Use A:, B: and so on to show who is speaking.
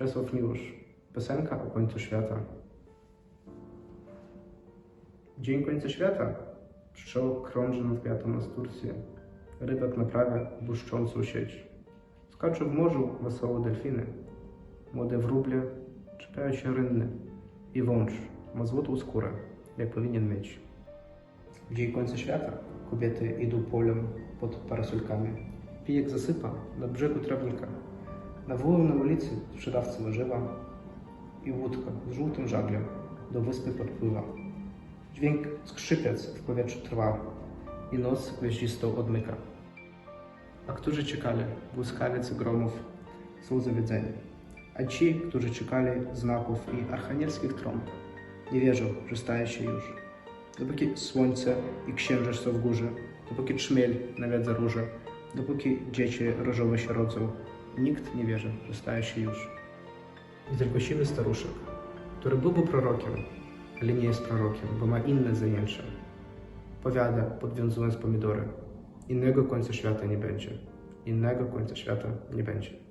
A: Czesław Miłosz. Piosenka o końcu świata. Dzień końca świata. Pszczoła krąży nad kwiatem na Turcję. Rybak naprawia błyszczącą sieć. Skaczą w morzu wesoło delfiny. Młode wróble czepiają się rynny. I wąż ma złotą skórę, jak powinien mieć. Dzień końca świata kobiety idą polem pod parasolkami. Pijek zasypa na brzegu trawnika. Na na ulicy sprzedawca warzywa i łódka z żółtym żaglem do wyspy podpływa. Dźwięk skrzypiec w powietrzu trwa i noc gwiaździstą odmyka. A którzy czekali błyskawiec gromów są zawiedzeni, a ci, którzy czekali znaków i archanielskich trąb, nie wierzą, że staje się już. Dopóki słońce i księżyc są w górze, dopóki trzmiel nawiedza róże, dopóki dzieci różowe się rodzą, nikt nie wierzy, że staje się już. I tylko siwy staruszek, który byłby prorokiem, ale nie jest prorokiem, bo ma inne zajęcie. Powiada, podwiązując pomidory, innego końca świata nie będzie. Innego końca świata nie będzie.